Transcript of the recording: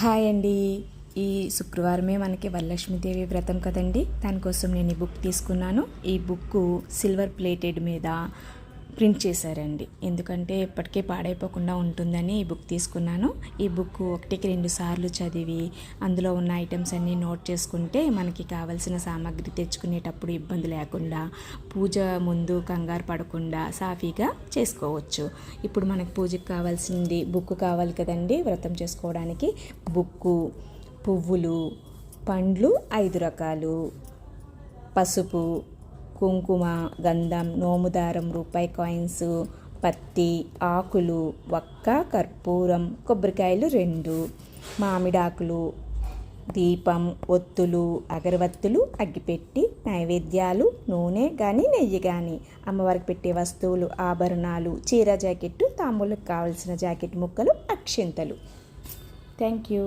Hi అండి. ఈ శుక్రవారమే మనకి వరలక్ష్మీదేవి వ్రతం కదండి. దానికోసం నేను ఈ బుక్ తీసుకున్నాను. ఈ బుక్ సిల్వర్ ప్లేటెడ్ మీద ప్రింట్ చేశారండి. ఎందుకంటే ఎప్పటికే పాడైపోకుండా ఉంటుందని ఈ బుక్ తీసుకున్నాను. ఈ బుక్ ఒకటికి రెండు సార్లు చదివి అందులో ఉన్న ఐటమ్స్ అన్నీ నోట్ చేసుకుంటే మనకి కావలసిన సామాగ్రి తెచ్చుకునేటప్పుడు ఇబ్బంది లేకుండా పూజ ముందు కంగారు పడకుండా సాఫీగా చేసుకోవచ్చు. ఇప్పుడు మనకు పూజకు కావాల్సింది బుక్ కావాలి కదండి. వ్రతం చేసుకోవడానికి బుక్కు పువ్వులు పండ్లు ఐదు రకాలు. పసుపు కుంకుమ గంధం నోముదారం రూపాయి కాయిన్స్ పత్తి ఆకులు వక్క కర్పూరం కొబ్బరికాయలు రెండు మామిడాకులు దీపం ఒత్తులు అగరవత్తులు అగ్గిపెట్టి నైవేద్యాలు నూనె కానీ నెయ్యి కానీ అమ్మవారికి పెట్టే వస్తువులు ఆభరణాలు చీర జాకెట్టు తాంబూలకు కావలసిన జాకెట్ ముక్కలు అక్షింతలు. Thank you.